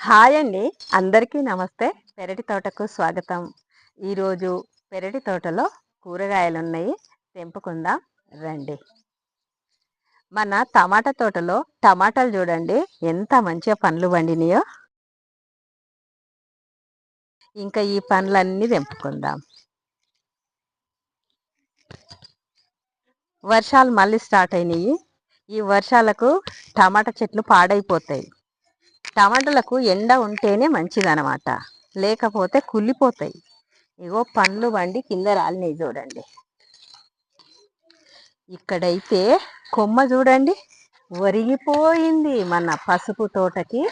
Hi అండి. అందరికీ నమస్తే. పెరటి తోటకు స్వాగతం. ఈరోజు పెరటి తోటలో కూరగాయలు ఉన్నాయి తెంపుకుందాం రండి. మన టమాటా తోటలో టమాటాలు చూడండి. ఎంత మంచిగా పండ్లు పండినాయో. ఇంకా ఈ పండ్లన్నీ తెంపుకుందాం. వర్షాలు మళ్ళీ స్టార్ట్ అయినాయి. ఈ వర్షాలకు టమాటా చెట్లు పాడైపోతాయి. టమాటాలకు ఎండ ఉంటేనే మంచిదనమాట లేకపోతే కుళ్ళిపోతాయి. ఇగో పండ్లు వండి కింద రాలినాయి చూడండి. ఇక్కడైతే కొమ్మ చూడండి. ఒరిగిపోయింది మన పసుపు తోటకి.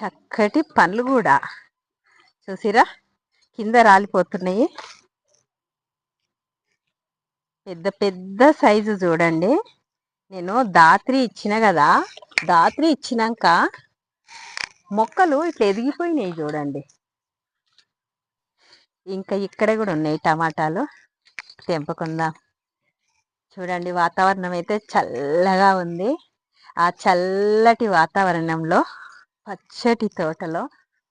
చక్కటి పండ్లు కూడా. చూసిరా? కింద రాలిపోతున్నాయి. పెద్ద పెద్ద సైజు చూడండి. నేను దాత్రి ఇచ్చిన కదా. దాత్రి ఇచ్చినాక మొక్కలు ఇట్లా ఎదిగిపోయినాయి చూడండి. ఇంకా ఇక్కడ కూడా ఉన్నాయి టమాటాలు. తెంపుకుందాం. చూడండి వాతావరణం అయితే చల్లగా ఉంది. ఆ చల్లటి వాతావరణంలో పచ్చటి తోటలో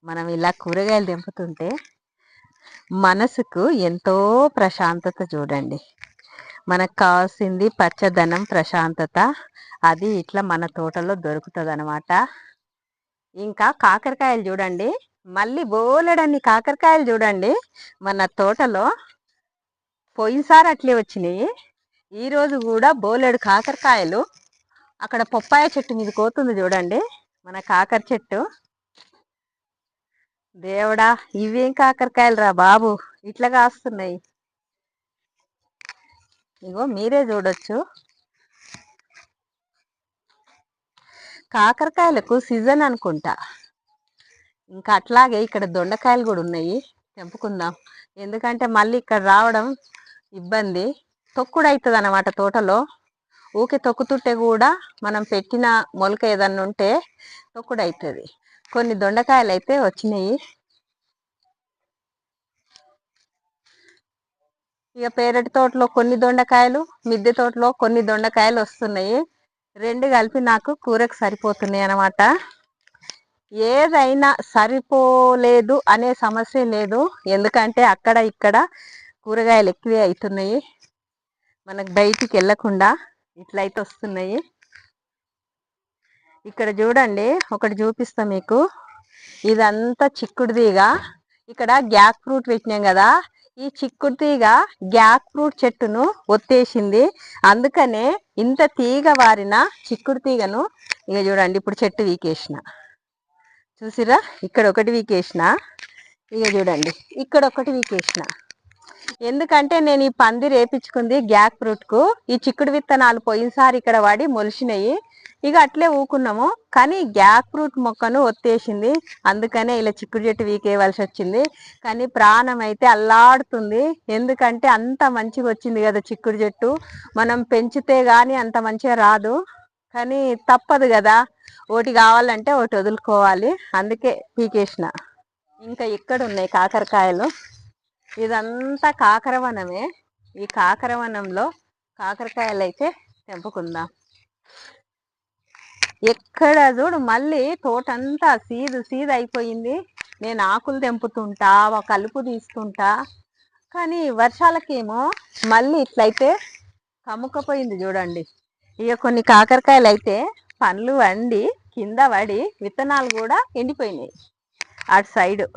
మనం ఇలా కూరగాయలు తెంపుతుంటే మనసుకు ఎంతో ప్రశాంతత చూడండి. మనకు కావాల్సింది పచ్చదనం ప్రశాంతత. అది ఇట్లా మన తోటలో దొరుకుతుంది అనమాట ఇంకా కాకరకాయలు చూడండి. మళ్ళీ బోలెడన్ని కాకరకాయలు చూడండి. మన తోటలో పోయినసారి అట్లే వచ్చినాయి. ఈరోజు కూడా బోలెడు కాకరకాయలు. అక్కడ పొప్పాయ చెట్టు మీద కోతుంది చూడండి. మన కాకర చెట్టు. దేవుడా ఇవేం కాకరకాయలు రా బాబు? ఇట్లా కాస్తున్నాయి. ఇగో మీరే చూడొచ్చు. కాకరకాయలకు సీజన్ అనుకుంటా. ఇంకా అట్లాగే ఇక్కడ దొండకాయలు కూడా ఉన్నాయి. తెంపుకుందాం. ఎందుకంటే మళ్ళీ ఇక్కడ రావడం ఇబ్బంది. తొక్కుడు అవుతుంది అన్నమాట తోటలో. ఊకే తొక్కుతుంటే కూడా మనం పెట్టిన మొలక ఏదన్నా ఉంటే తొక్కుడు అవుతుంది కొన్ని దొండకాయలు అయితే వచ్చినాయి. ఇక పేరటి తోటలో కొన్ని దొండకాయలు మిద్దె తోటలో కొన్ని దొండకాయలు వస్తున్నాయి. రెండు కలిపి నాకు కూరకు సరిపోతున్నాయి అన్నమాట. ఏదైనా సరిపోలేదు అనే సమస్య లేదు. ఎందుకంటే అక్కడ ఇక్కడ కూరగాయలు ఎక్కువే అవుతున్నాయి మనకు బయటికి వెళ్ళకుండా ఇట్లయితే వస్తున్నాయి. ఇక్కడ చూడండి ఒకటి చూపిస్తా మీకు. ఇదంతా చిక్కుడుదిగా. ఇక్కడ గ్యాక్ ఫ్రూట్ పెట్టినాం కదా ఈ చిక్కుడు తీగ గ్యాక్ ఫ్రూట్ చెట్టును ఒత్తేసింది. అందుకనే ఇంత తీగ వారిన చిక్కుడు తీగను ఇక చూడండి ఇప్పుడు చెట్టు వీకేసిన. చూసిరా ఇక్కడ ఒకటి వీకేసిన. ఇక చూడండి. ఇక్కడ ఒకటి వీకేసిన. ఎందుకంటే నేను ఈ పంది రేపించుకుంది గ్యాక్ ఫ్రూట్కు. ఈ చిక్కుడు విత్తనాలు పోయినసారి ఇక్కడ వాడి మొలిచినాయి ఇక అట్లే ఊకున్నాము. కానీ గ్యాక్ ఫ్రూట్ మొక్కను ఒత్తేసింది. అందుకనే ఇలా చిక్కుడు చెట్టు వీకేయవలసి వచ్చింది. కానీ ప్రాణం అయితే అల్లాడుతుంది. ఎందుకంటే అంత మంచిగా వచ్చింది కదా చిక్కుడు చెట్టు. మనం పెంచితే గాని అంత మంచిగా రాదు. కానీ తప్పదు కదా. ఒకటి కావాలంటే ఒకటి వదులుకోవాలి. అందుకే పీకేసిన. ఇంకా ఇక్కడ ఉన్నాయి కాకరకాయలు. ఇదంతా కాకరవనమే. ఈ కాకరవనంలో కాకరకాయలు అయితే తెంపుకుందాం. ఎక్కడ చూడు మళ్ళీ తోటంతా సీదు సీదు అయిపోయింది. నేను ఆకులు తెంపుతుంటా కలుపు తీస్తుంటా. కానీ వర్షాలకేమో మళ్ళీ ఇట్లయితే కమ్ముకపోయింది చూడండి. ఇక కొన్ని కాకరకాయలు అయితే పండ్లు వండి కింద పడి విత్తనాలు కూడా ఎండిపోయినాయి. అటు సైడు.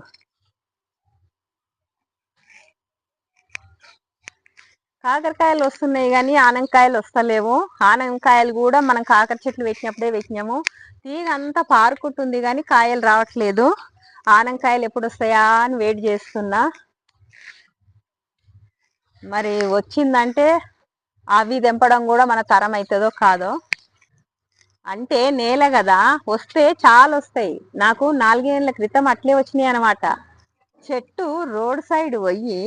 కాకరకాయలు వస్తున్నాయి కానీ ఆనంకాయలు వస్తలేవు. ఆనంకాయలు కూడా మనం కాకర చెట్లు పెట్టినప్పుడే పెట్టినాము తీగ అంతా పారుకుంటుంది కానీ కాయలు రావట్లేదు. ఆనంకాయలు ఎప్పుడు వస్తాయా అని వెయిట్ చేస్తున్నా. మరి వచ్చిందంటే అవి తెంపడం కూడా మన తరం అవుతుందో కాదో. అంటే నేల కదా వస్తే చాలా వస్తాయి. నాకు నాలుగేళ్ళ క్రితం అట్లే వచ్చినాయి అనమాట చెట్టు రోడ్ సైడ్ పోయి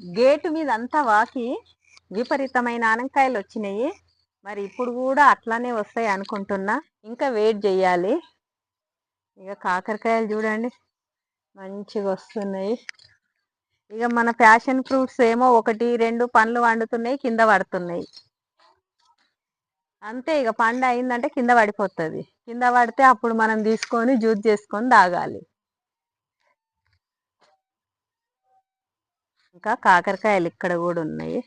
గేటు మీద అంతా వాకి విపరీతమైన ఆనంకాయలు వచ్చినాయి. మరి ఇప్పుడు కూడా అట్లానే వస్తాయి అనుకుంటున్నా. ఇంకా వెయిట్ చేయాలి. ఇక కాకరకాయలు చూడండి. మంచిగా వస్తున్నాయి. ఇక మన ప్యాషన్ ఫ్రూట్స్ ఏమో ఒకటి రెండు పండ్లు వండుతున్నాయి కింద పడుతున్నాయి. అంతే ఇక పండు అయిందంటే కింద పడిపోతుంది. కింద పడితే అప్పుడు మనం తీసుకొని జ్యూస్ చేసుకొని తాగాలి. ఇంకా కాకరకాయలు ఇక్కడ కూడా ఉన్నాయి.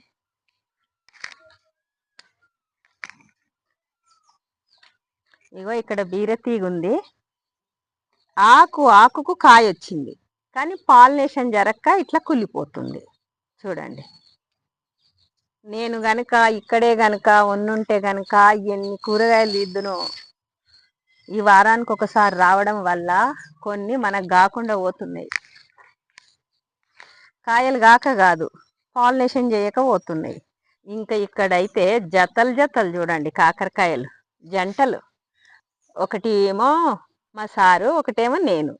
ఇగో ఇక్కడ బీరతీగ ఉంది. ఆకు ఆకుకు కాయ వచ్చింది. కానీ పాలినేషన్ జరక్క ఇట్లా కుళ్ళిపోతుంది. చూడండి. నేను గనక ఇక్కడే గనక ఉన్నుంటే గనక ఎన్ని కూరగాయలు ఇద్దును ఈ వారానికి ఒకసారి రావడం వల్ల కొన్ని మనకు కాకుండా పోతున్నాయి. కాయలు కాక కాదు పాలినేషన్ చేయక పోతున్నాయి ఇంకా ఇక్కడైతే జతలు జతలు చూడండి కాకరకాయలు జంటలు. ఒకటి ఏమో మా సారు ఒకటేమో నేను.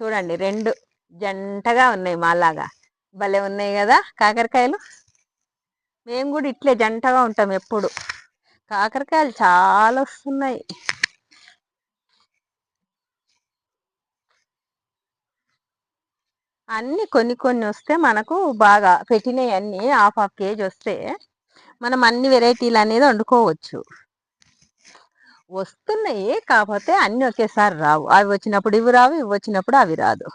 చూడండి రెండు జంటగా ఉన్నాయి మాలాగా. భలే ఉన్నాయి కదా కాకరకాయలు. మేము కూడా ఇట్లే జంటగా ఉంటాం ఎప్పుడు. కాకరకాయలు చాలా వస్తున్నాయి. అన్ని కొన్ని కొన్ని వస్తే మనకు బాగా పెట్టినవి అన్ని హాఫ్ హాఫ్ కేజీ వస్తే మనం అన్ని వెరైటీలు అనేది వండుకోవచ్చు. వస్తున్నాయి కాకపోతే అన్ని ఒకేసారి రావు. అవి వచ్చినప్పుడు ఇవి రావు ఇవి వచ్చినప్పుడు అవి రాదు.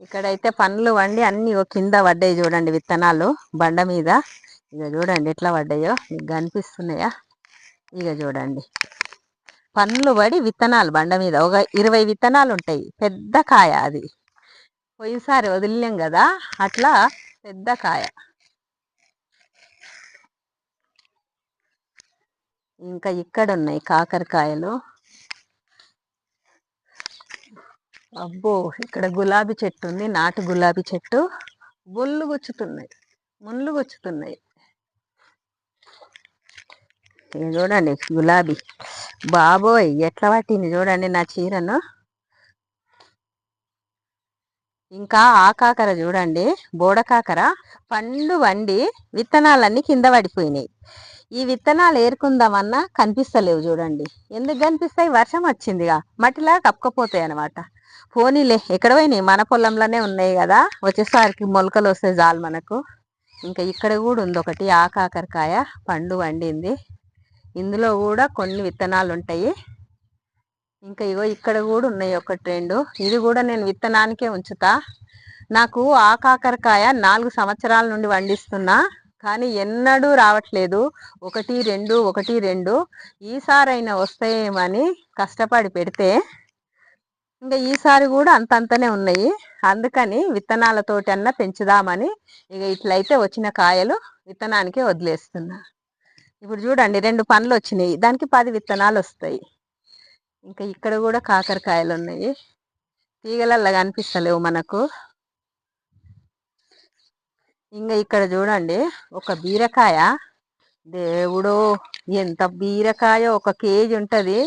ఇక్కడైతే పండ్లు వండి అన్ని కింద పడ్డాయి చూడండి విత్తనాలు. బండ మీద. ఇక చూడండి ఎట్లా పడ్డాయో. మీకు కనిపిస్తున్నాయా? ఇక చూడండి. పండ్లు పడి విత్తనాలు బండ మీద. ఒక ఇరవై విత్తనాలు ఉంటాయి. పెద్ద కాయ అది. పోయినసారి వదిలినాం కదా అట్లా పెద్ద కాయ. ఇంకా ఇక్కడ ఉన్నాయి కాకరకాయలు. అబ్బో ఇక్కడ గులాబీ చెట్టు ఉంది. నాటు గులాబీ చెట్టు. బొల్లు గుచ్చుతున్నాయి. ముళ్ళు గుచ్చుతున్నాయి. చూడండి గులాబీ. బాబోయ్ ఎట్లా పట్టింది చూడండి నా చీరను. ఇంకా ఆ కాకర చూడండి బోడ కాకర పండు వండి విత్తనాలన్నీ కింద పడిపోయినాయి. ఈ విత్తనాలు ఏరుకుందామన్నా కనిపిస్తలేవు చూడండి. ఎందుకు కనిపిస్తాయి? వర్షం వచ్చిందిగా మట్టిలా కప్పుకపోతాయి అనమాట పోనీలే ఎక్కడ పోయినాయి? మన పొలంలోనే ఉన్నాయి కదా వచ్చేసరికి మొలకలు వస్తాయి చాలు మనకు. ఇంకా ఇక్కడ కూడా ఉంది ఒకటి ఆ కాకరకాయ పండు వండింది. ఇందులో కూడా కొన్ని విత్తనాలు ఉంటాయి ఇంకా ఇగో ఇక్కడ కూడా ఉన్నాయి ఒకటి రెండు. ఇది కూడా నేను విత్తనానికే ఉంచుతా. నాకు ఆ కాకరకాయ నాలుగు సంవత్సరాల నుండి వండిస్తున్నా కానీ ఎన్నడూ రావట్లేదు. ఒకటి రెండు ఒకటి రెండు. ఈసారైనా వస్తాయేమని కష్టపడి పెడితే ఇంకా ఈసారి కూడా అంతంతనే ఉన్నాయి. అందుకని విత్తనాలతోటి అన్న పెంచుదామని ఇక ఇట్లయితే వచ్చిన కాయలు విత్తనానికే వదిలేస్తున్నా. ఇప్పుడు చూడండి రెండు పండ్లు వచ్చినాయి దానికి పది విత్తనాలు వస్తాయి ఇంకా ఇక్కడ కూడా కాకరకాయలు ఉన్నాయి తీగలల్లా కనిపిస్తలేవు మనకు. ఇంకా ఇక్కడ చూడండి ఒక బీరకాయ. దేవుడు ఎంత బీరకాయ! ఒక కేజీ ఉంటుంది.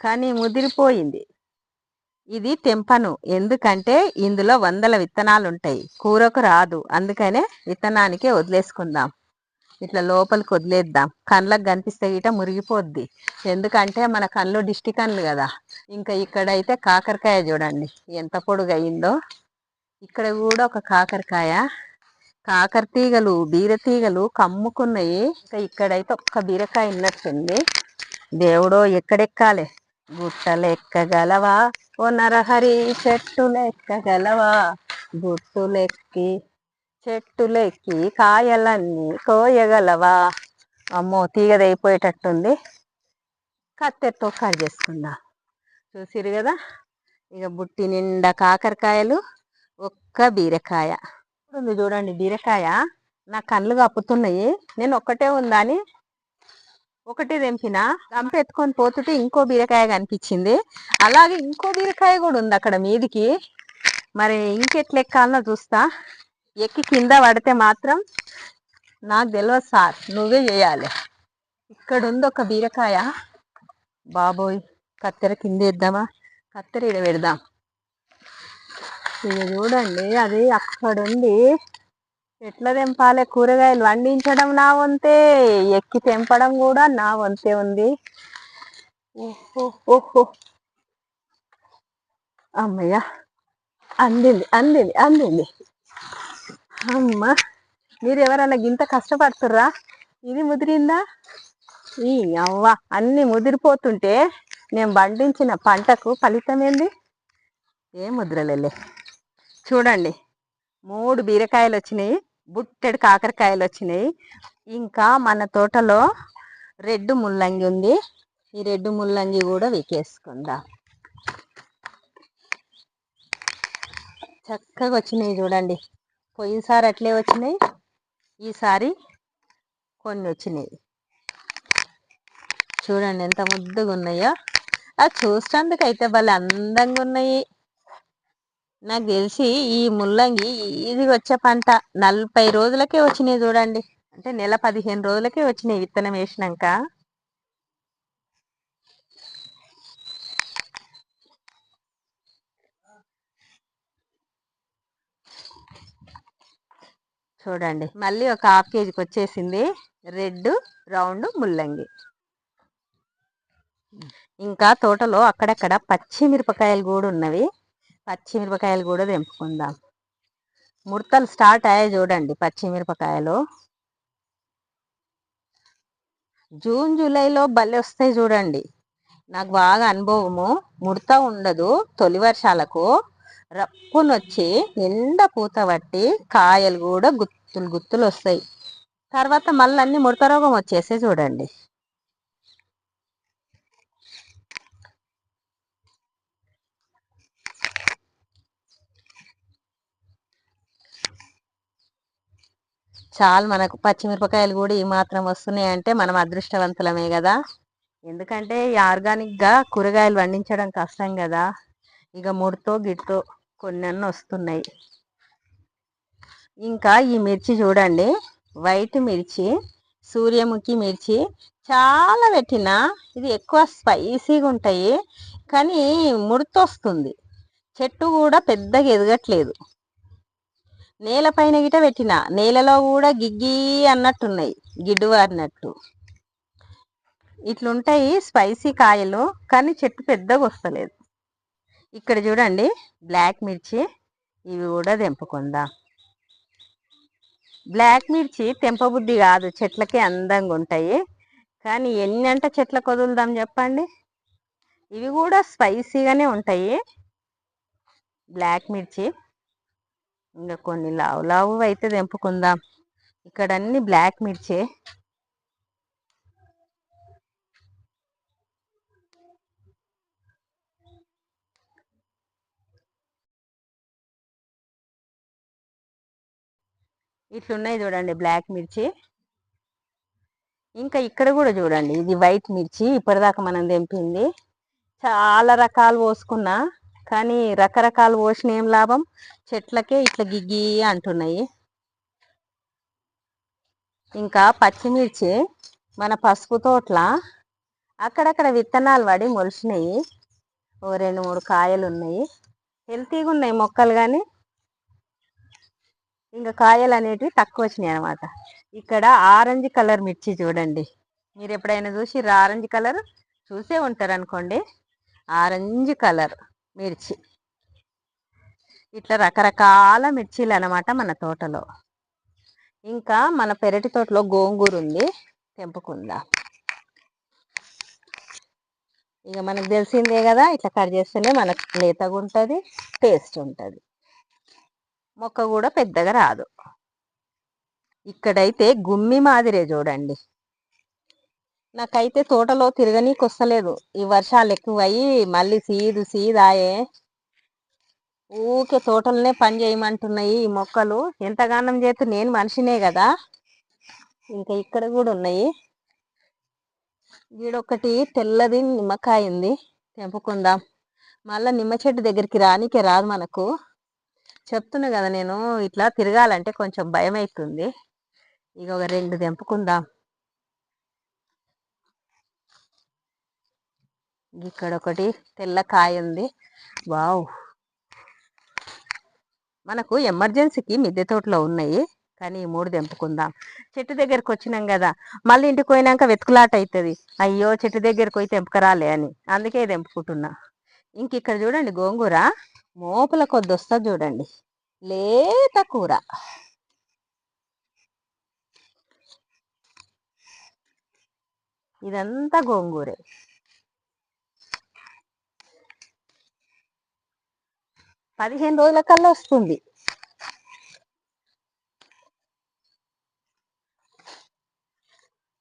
కానీ ముదిరిపోయింది. ఇది తెంపను. ఎందుకంటే ఇందులో వందల విత్తనాలు ఉంటాయి కూరకు రాదు. అందుకనే విత్తనానికే వదిలేసుకుందాం. ఇట్లా లోపలికి వదిలేద్దాం. కళ్ళకు కనిపిస్తే గిట మురిగిపోద్ది. ఎందుకంటే మన కళ్ళు దిష్టి కళ్ళు కదా. ఇంకా ఇక్కడైతే కాకరకాయ చూడండి. ఎంత పొడుగు అయిందో ఇక్కడ కూడా ఒక కాకరకాయ. కాకర తీగలు బీర తీగలు కమ్ముకున్నాయి. ఇంకా ఇక్కడైతే ఒక్క బీరకాయ ఉన్నట్టుంది. దేవుడో ఎక్కడెక్కాలి? గుట్టలు ఎక్కగలవా ఓ నరహరి చెట్టులు ఎక్కగలవా గుట్టులెక్కి చెట్టులెక్కి కాయలన్నీ కోయగలవా అమ్మో తీగదైపోయేటట్టుంది. కత్తెరతో కట్ చేసుకుందా. చూసిరు కదా? ఇక బుట్టి నిండా కాకరకాయలు ఒక్క బీరకాయ. ఉంది చూడండి బీరకాయ. నా కళ్ళు కప్పుతున్నాయి. నేను ఒక్కటే ఉందని ఒకటి తెంపిన. గంప ఎత్తుకొని పోతుంటే ఇంకో బీరకాయ కనిపించింది. అలాగే ఇంకో బీరకాయ కూడా ఉంది అక్కడ మీదికి. మరి ఇంకెట్లెక్కాలనో చూస్తా. ఎక్కి కింద పడితే మాత్రం నాకు తెలియదు సార్ నువ్వే చేయాలి. ఇక్కడ ఉంది ఒక బీరకాయ. బాబోయ్ కత్తెర కింద వేద్దామా? కత్తెర ఇడ పెడదాం. ఇది చూడండి అది అక్కడుండి ఎట్లా తెంపాలి? కూరగాయలు వండించడం నా వంతే ఎక్కి తెంపడం కూడా నా వంతే ఉంది. ఓహో ఓహో. అమ్మయ్య అందింది అందింది అందింది. అమ్మా మీరు ఎవరన్నా గింత కష్టపడుతుర్రా? ఇది ముదిరిందా? ఈ అవ్వ అన్ని ముదిరిపోతుంటే నేను పండించిన పంటకు ఫలితం ఏంది ఏ ముద్రలేలే. చూడండి మూడు బీరకాయలు వచ్చినాయి బుట్టెడు కాకరకాయలు వచ్చినాయి ఇంకా మన తోటలో రెడ్ ముల్లంగి ఉంది. ఈ రెడ్ ముల్లంగి కూడా వికేసుకుందాం చక్కగా వచ్చినాయి చూడండి. పోయినసారి అట్లే వచ్చినాయి. ఈసారి కొన్ని వచ్చినాయి. చూడండి ఎంత ముద్దుగా ఉన్నాయో. అది చూసినందుకు అయితే భలే అందంగా ఉన్నాయి. నాకు తెలిసి ఈ ముల్లంగి ఇది వచ్చే పంట. నలభై రోజులకే వచ్చినాయి చూడండి. అంటే నెల పదిహేను రోజులకే వచ్చినాయి విత్తనం వేసినాక. చూడండి. మళ్ళీ ఒక హాఫ్ కేజీకి వచ్చేసింది రెడ్ రౌండ్ ముల్లంగి. ఇంకా తోటలో అక్కడక్కడ పచ్చిమిరపకాయలు కూడా ఉన్నవి. పచ్చిమిరపకాయలు కూడా తెంపుకుందాం. ముడతలు స్టార్ట్ అయ్యాయి చూడండి పచ్చిమిరపకాయలు జూన్ జూలైలో బల్లె వస్తాయి చూడండి. నాకు బాగా అనుభవము. ముడత ఉండదు తొలి వర్షాలకు. రప్పునొచ్చి నిండా పూత పట్టి కాయలు కూడా గుత్తులు గుత్తులు వస్తాయి. తర్వాత మళ్ళీ అన్ని ముడత రోగం వచ్చేసి చూడండి. చాలు మనకు పచ్చిమిరపకాయలు కూడా ఈ మాత్రం వస్తున్నాయి అంటే మనం అదృష్టవంతులమే కదా. ఎందుకంటే ఆర్గానిక్గా కూరగాయలు పండించడం కష్టం కదా. ఇక ముడితో గిట్తో కొన్ని అన్న వస్తున్నాయి ఇంకా ఈ మిర్చి చూడండి వైట్ మిర్చి సూర్యముఖి మిర్చి చాలా పెట్టిన ఇది ఎక్కువ స్పైసీగా ఉంటాయి కానీ ముడతొస్తుంది. చెట్టు కూడా పెద్దగా ఎదగట్లేదు. నేలపైన గిట పెట్టిన నేలలో కూడా గిగ్గి అన్నట్టున్నాయి గిడ్డు వారినట్టు ఇట్లుంటాయి స్పైసీ కాయలు కానీ చెట్టు పెద్దగా వస్తలేదు. ఇక్కడ చూడండి బ్లాక్ మిర్చి ఇవి కూడా తెంపుకుందాం. బ్లాక్ మిర్చి తెంపబుద్ధి కాదు చెట్లకి అందంగా ఉంటాయి. కానీ ఎన్ని అంట చెట్లకు వదులుదాం చెప్పండి? ఇవి కూడా స్పైసీగానే ఉంటాయి. బ్లాక్ మిర్చి. ఇంకా కొన్ని లావు లావు అయితే తెంపుకుందాం. ఇక్కడ అన్ని బ్లాక్ మిర్చి. ఇట్లున్నాయి చూడండి బ్లాక్ మిర్చి. ఇంకా ఇక్కడ కూడా చూడండి ఇది వైట్ మిర్చి ఇప్పటిదాకా మనం తెంపింది. చాలా రకాలు పోసుకున్నా కానీ రకరకాలు పోసిన ఏం లాభం? చెట్లకే ఇట్లా గిగ్గి అంటున్నాయి. ఇంకా పచ్చిమిర్చి మన పసుపు తోట్ల అక్కడక్కడ విత్తనాలు పడి మొలిచినాయి. ఓ రెండు మూడు కాయలు ఉన్నాయి హెల్తీగా ఉన్నాయి మొక్కలు కానీ ఇంకా కాయలు అనేటివి తక్కువ వచ్చినాయి అనమాట ఇక్కడ ఆరెంజ్ కలర్ మిర్చి చూడండి. మీరు ఎప్పుడైనా చూసి ఆరెంజ్ కలర్ చూసే ఉంటారు అనుకోండి ఆరెంజ్ కలర్ మిర్చి. ఇట్లా రకరకాల మిర్చీలు అనమాట మన తోటలో. ఇంకా మన పెరటి తోటలో గోంగూర ఉంది తెంపుకుందా. ఇక మనకు తెలిసిందే కదా ఇట్లా కట్ చేస్తేనే మనకు లేతగా ఉంటుంది టేస్ట్ ఉంటుంది మొక్క కూడా పెద్దగా రాదు. ఇక్కడైతే గుమ్మి మాదిరే చూడండి. నాకైతే తోటలో తిరగనీకి వస్తలేదు ఈ వర్షాలు ఎక్కువయ్యి మళ్ళీ సీదు సీదాయే. ఊకే తోటలనే పని చేయమంటున్నాయి ఈ మొక్కలు. ఎంతగానం చేస్తే నేను మనిషినే కదా. ఇంకా ఇక్కడ కూడా ఉన్నాయి. వీడొకటి తెల్లది నిమ్మకాయ ఉంది. తెంపుకుందాం. మళ్ళీ నిమ్మ చెట్టు దగ్గరికి రానికే రాదు మనకు. చెప్తున్నా కదా నేను ఇట్లా తిరగాలంటే కొంచెం భయం అవుతుంది ఇక ఒక రెండు తెంపుకుందాం. ఇక్కడ ఒకటి తెల్ల కాయ ఉంది. వావ్! మనకు ఎమర్జెన్సీకి మిద్దె తోటలో ఉన్నాయి. కానీ ఈ మూడు తెంపుకుందాం. చెట్టు దగ్గరకు వచ్చినాం కదా. మళ్ళీ ఇంటికి పోయినాక వెతుకులాట అవుతుంది. అయ్యో చెట్టు దగ్గరకు పోయి తెంపుకరాలే అని. అందుకే తెంపుకుంటున్నా. ఇంక ఇక్కడ చూడండి గోంగూర మోపుల కొద్ది వస్తుంది చూడండి. లేత కూర. ఇదంతా గోంగూరే. పదిహేను రోజుల కల్లా వస్తుంది.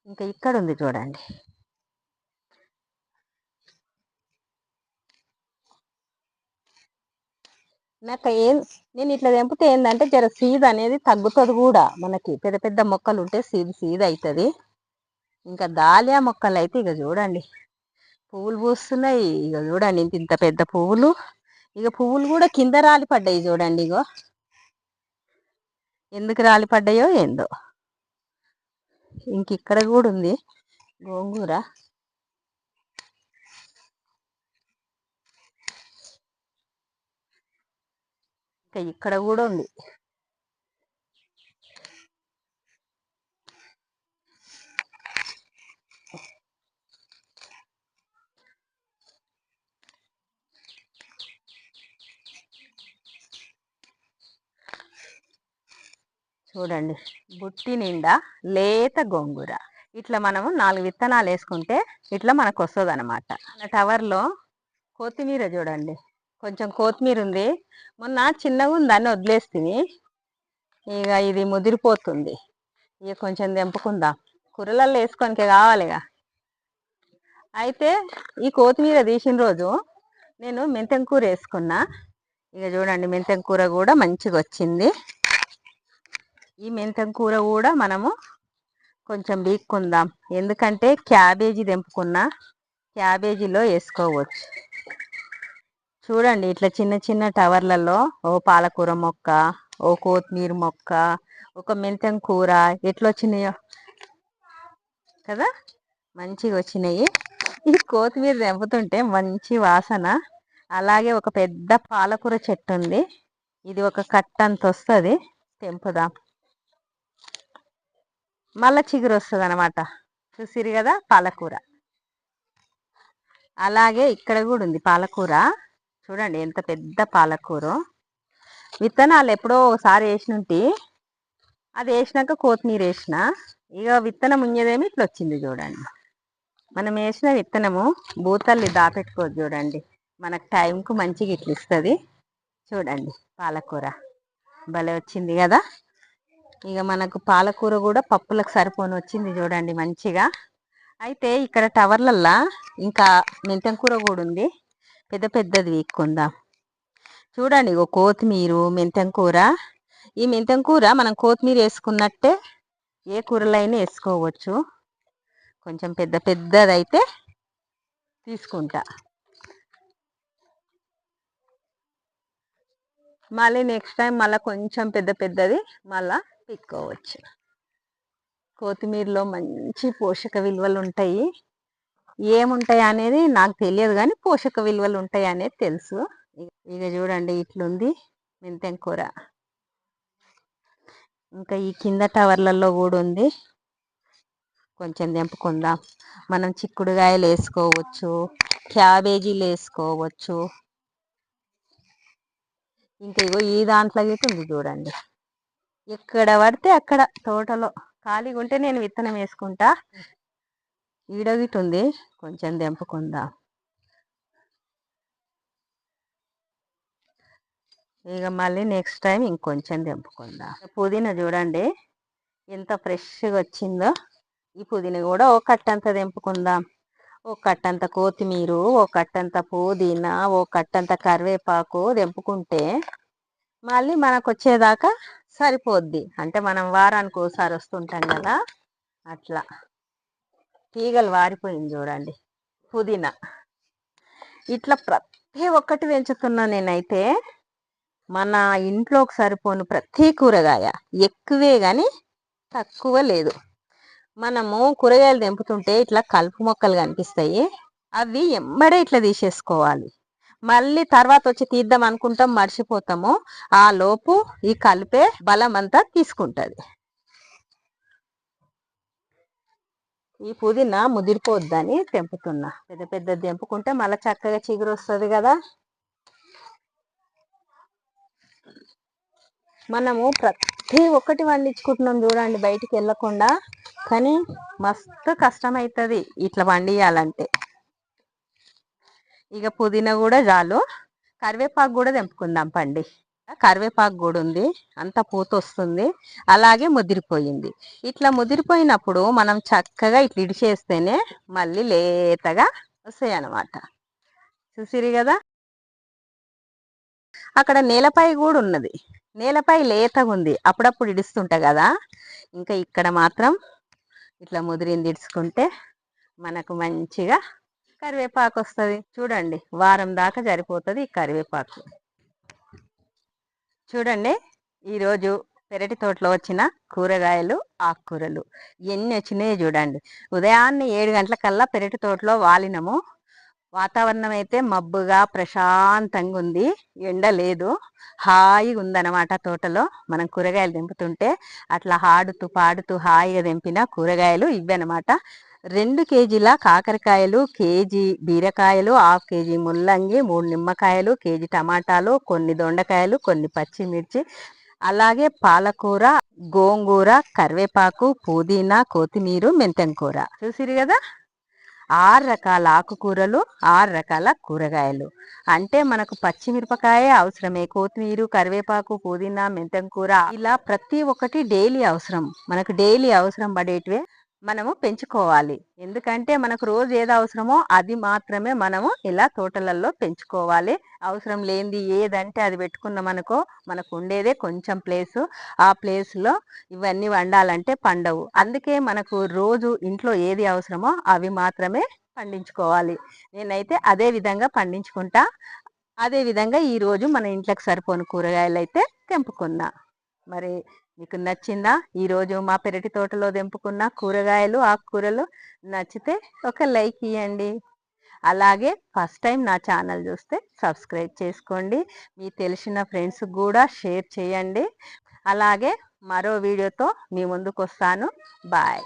ఇంకా ఇక్కడ ఉంది చూడండి. నాకు ఏం నేను ఇట్లా తెంపితే ఏంటంటే జర సీడ్ అనేది తగ్గుతుంది కూడా మనకి. పెద్ద పెద్ద మొక్కలు ఉంటే సీడ్ సీడ్ అవుతుంది ఇంకా దాలియా మొక్కలు అయితే ఇక చూడండి. పువ్వులు పూస్తున్నాయి. ఇక చూడండి ఇంత ఇంత పెద్ద పువ్వులు. ఇక పువ్వులు కూడా కింద రాలి పడ్డాయి చూడండి ఇగో. ఎందుకు రాలి పడ్డాయో ఏందో. ఇంక ఇక్కడ కూడా ఉంది గోంగూర. ఇంకా ఇక్కడ కూడా ఉంది. చూడండి బుట్టి నిండా లేత గోంగూర. ఇట్లా మనము నాలుగు విత్తనాలు వేసుకుంటే ఇట్లా మనకు వస్తుంది అనమాట మన టవర్లో కొత్తిమీర చూడండి. కొంచెం కొత్తిమీర ఉంది మొన్న చిన్నగా ఉందని వదిలేస్తుంది ఇక ఇది ముదిరిపోతుంది. ఇక కొంచెం తెంపుకుందాం. కూరలలో వేసుకోనికి కావాలిగా. అయితే ఈ కొత్తిమీర తీసిన రోజు నేను మెంతెం కూర వేసుకున్నా. ఇక చూడండి మెంతెం కూర కూడా మంచిగా వచ్చింది ఈ మెంతం కూర కూడా మనము కొంచెం బీక్కుందాం. ఎందుకంటే క్యాబేజీ తెంపుకున్న. క్యాబేజీలో వేసుకోవచ్చు. చూడండి ఇట్లా చిన్న చిన్న టవర్లలో ఓ పాలకూర మొక్క ఓ కొత్తిమీర మొక్క ఒక మెంతం కూర ఎట్లా వచ్చినాయో కదా? మంచిగా వచ్చినాయి. ఈ కొత్తిమీర తెంపుతుంటే మంచి వాసన. అలాగే ఒక పెద్ద పాలకూర చెట్టు ఉంది. ఇది ఒక కట్టంత వస్తుంది. తెంపుదాం. మళ్ళా చిగురు వస్తుంది అనమాట చూసిరు కదా? పాలకూర. అలాగే ఇక్కడ కూడా ఉంది పాలకూర. చూడండి ఎంత పెద్ద పాలకూర. విత్తనాలు ఎప్పుడో ఒకసారి వేసినట్టు అది వేసినాక కొత్తిమీర వేసిన. ఇక విత్తనం ఉన్నదేమి ఇట్లా వచ్చింది చూడండి. మనం వేసిన విత్తనము బూతల్లి దాపెట్టుకోదు చూడండి. మనకు టైంకు మంచిగా ఇట్లా ఇస్తుంది. చూడండి పాలకూర. భలే వచ్చింది కదా. ఇక మనకు పాలకూర కూడా పప్పులకు సరిపోని వచ్చింది చూడండి మంచిగా. అయితే ఇక్కడ టవర్లల్లా ఇంకా మెంతం కూర కూడా ఉంది. పెద్ద పెద్దది వీక్కుందాం? చూడండి ఇగో కొత్తిమీర మెంతం కూర. ఈ మెంతం కూర మనం కొత్తిమీర వేసుకున్నట్టే ఏ కూరలైనా వేసుకోవచ్చు. కొంచెం పెద్ద పెద్దదైతే తీసుకుంటా. మళ్ళీ నెక్స్ట్ టైం మళ్ళీ కొంచెం పెద్ద పెద్దది మళ్ళీ పెట్టుకోవచ్చు కొత్తిమీరలో మంచి పోషక విలువలు ఉంటాయి. ఏముంటాయి అనేది నాకు తెలియదు కానీ పోషక విలువలు ఉంటాయి అనేది తెలుసు. ఇక చూడండి ఇట్లుంది మెంతెం కూర. ఇంకా ఈ కింద టవర్లలో కూడా ఉంది. కొంచెం తెంపుకుందాం. మనం చిక్కుడుగాయలు వేసుకోవచ్చు క్యాబేజీలు వేసుకోవచ్చు. ఇంకా ఇగో ఈ దాంట్లో అయితే ఉంది చూడండి. ఎక్కడ పడితే అక్కడ తోటలో ఖాళీగా ఉంటే నేను విత్తనం వేసుకుంటా. ఈడొగిటి ఉంది కొంచెం తెంపుకుందా ఇక మళ్ళీ నెక్స్ట్ టైం ఇంకొంచెం తెంపుకుందా పుదీనా చూడండి ఎంత ఫ్రెష్గా వచ్చిందో ఈ పుదీనా కూడా ఒక కట్టంత తెంపుకుందాం ఒక కట్టంత కొత్తిమీర ఒక కట్టంత పుదీనా ఒక కట్టంత కరివేపాకు తెంపుకుంటే మళ్ళీ మనకు వచ్చేదాకా సరిపోద్ది. అంటే మనం వారానికి ఒకసారి వస్తుంటాం కదా అట్లా. తీగలు వారిపోయింది చూడండి. పుదీనా. ఇట్లా ప్రతి ఒక్కటి పెంచుతున్నా నేనైతే మన ఇంట్లోకి సరిపోను ప్రతి కూరగాయ ఎక్కువే కానీ తక్కువ లేదు. మనము కూరగాయలు తెంపుతుంటే ఇట్లా కలుపు మొక్కలు కనిపిస్తాయి. అవి ఎంబడే ఇట్లా తీసేసుకోవాలి. మళ్ళీ తర్వాత వచ్చి తీద్దాం అనుకుంటాం మర్చిపోతాము. ఆ లోపు ఈ కలిపే బలం అంతా తీసుకుంటుంది. ఈ పుదీనా ముదిరిపోద్దని తెంపుతున్నా. పెద్ద పెద్ద తెంపుకుంటే మళ్ళీ చక్కగా చిగురు వస్తుంది కదా. మనము ప్రతి ఒక్కటి వండించుకుంటున్నాం చూడండి బయటికి వెళ్ళకుండా. కానీ మస్తు కష్టమవుతుంది ఇట్లా పండియాలంటే ఇక పుదీనా కూడా చాలు. కరివేపాకు కూడా తెంపుకుందాం పండి. కరివేపాకు కూడా ఉంది. అంత పూత వస్తుంది. అలాగే ముదిరిపోయింది. ఇట్లా ముదిరిపోయినప్పుడు మనం చక్కగా ఇట్లా ఇడిచేస్తేనే మళ్ళీ లేతగా వస్తాయి అన్నమాట. చూసిరి కదా? అక్కడ నేలపై కూడా ఉన్నది. నేలపై లేతగా ఉంది. అప్పుడప్పుడు ఇడుస్తుంటా కదా? ఇంకా ఇక్కడ మాత్రం ఇట్లా ముదిరింది ఇడుచుకుంటే మనకు మంచిగా కరివేపాకు వస్తుంది. చూడండి వారం దాకా సరిపోతుంది ఈ కరివేపాకు. చూడండి ఈరోజు పెరటి తోటలో వచ్చిన కూరగాయలు ఆకుకూరలు ఎన్ని వచ్చినాయో చూడండి. ఉదయాన్నే ఏడు గంటలకల్లా పెరటి తోటలో వాలినము. వాతావరణం అయితే మబ్బుగా ప్రశాంతంగా ఉంది. ఎండ లేదు. హాయిగా ఉందన్నమాట తోటలో. మనం కూరగాయలు దింపుతుంటే అట్లా ఆడుతూ పాడుతూ హాయిగా దింపిన కూరగాయలు ఇవన్నమాట రెండు కేజీల కాకరకాయలు కేజీ బీరకాయలు హాఫ్ కేజీ ముల్లంగి మూడు నిమ్మకాయలు కేజీ టమాటాలు కొన్ని దొండకాయలు కొన్ని పచ్చిమిర్చి అలాగే పాలకూర గోంగూర కరివేపాకు పుదీనా కొత్తిమీర మెంతెంకూర చూసిరు కదా? ఆరు రకాల ఆకుకూరలు ఆరు రకాల కూరగాయలు. అంటే మనకు పచ్చిమిరపకాయ అవసరమే. కొత్తిమీర కరివేపాకు పుదీనా మెంతెంకూర ఇలా ప్రతి ఒక్కటి డైలీ అవసరం. మనకు డైలీ అవసరం పడేటివే మనము పెంచుకోవాలి. ఎందుకంటే మనకు రోజు ఏది అవసరమో అది మాత్రమే మనము ఇలా తోటలలో పెంచుకోవాలి. అవసరం లేనిది ఏదంటే అది పెట్టుకున్నామనుకో మనకు ఉండేదే కొంచెం ప్లేసు. ఆ ప్లేస్లో ఇవన్నీ వండాలంటే పండవు. అందుకే మనకు రోజు ఇంట్లో ఏది అవసరమో అవి మాత్రమే పండించుకోవాలి. నేనైతే అదే విధంగా పండించుకుంటా. అదే విధంగా ఈరోజు మన ఇంట్లోకి సరిపోని కూరగాయలు అయితే తెంపుకున్నా. మరి మీకు నచ్చిందా? ఈరోజు మా పెరటి తోటలో తెంపుకున్న కూరగాయలు ఆకుకూరలు నచ్చితే ఒక లైక్ ఇవ్వండి అలాగే ఫస్ట్ టైం నా ఛానల్ చూస్తే సబ్స్క్రైబ్ చేసుకోండి. మీ తెలిసిన ఫ్రెండ్స్ కూడా షేర్ చేయండి. అలాగే మరో వీడియోతో మీ ముందుకు వస్తాను బాయ్.